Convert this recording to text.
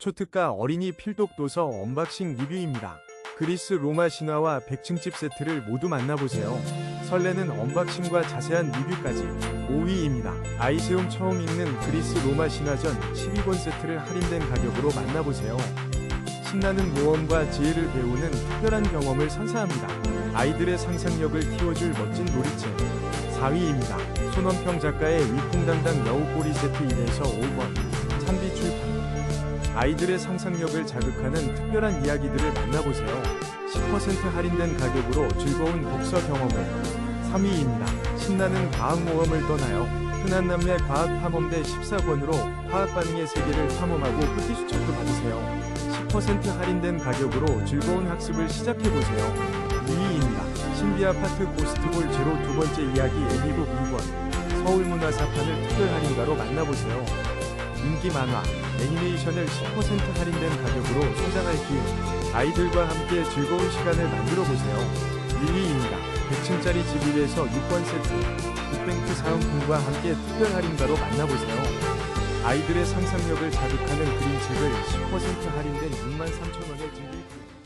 초특가 어린이 필독 도서 언박싱 리뷰입니다. 그리스 로마 신화와 백층집 세트를 모두 만나보세요. 설레는 언박싱과 자세한 리뷰까지 5위입니다. 아이세움 처음 읽는 그리스 로마 신화전 12권 세트를 할인된 가격으로 만나보세요. 신나는 모험과 지혜를 배우는 특별한 경험을 선사합니다. 아이들의 상상력을 키워줄 멋진 놀이책 4위입니다. 손원평 작가의 위풍당당 여우꼬리 세트 1에서 5권 참비 출판 아이들의 상상력을 자극하는 특별한 이야기들을 만나보세요. 10% 할인된 가격으로 즐거운 독서 경험을 3위입니다. 신나는 과학 모험을 떠나요. 흔한 남매 과학 탐험대 14권으로 화학 반응의 세계를 탐험하고 후기 수첩도 받으세요. 10% 할인된 가격으로 즐거운 학습을 시작해보세요. 2위입니다. 신비 아파트 고스트볼 제로 두 번째 이야기 애니북 2권 서울문화사판을 특별 할인가로 만나보세요. 인기 만화, 애니메이션을 10% 할인된 가격으로 소장할 기회. 아이들과 함께 즐거운 시간을 만들어 보세요. 1위입니다. 100층짜리 집 1에서 6권 세트. 빅뱅크 사은품과 함께 특별 할인가로 만나보세요. 아이들의 상상력을 자극하는 그림책을 10% 할인된 63,000원에 즐길 수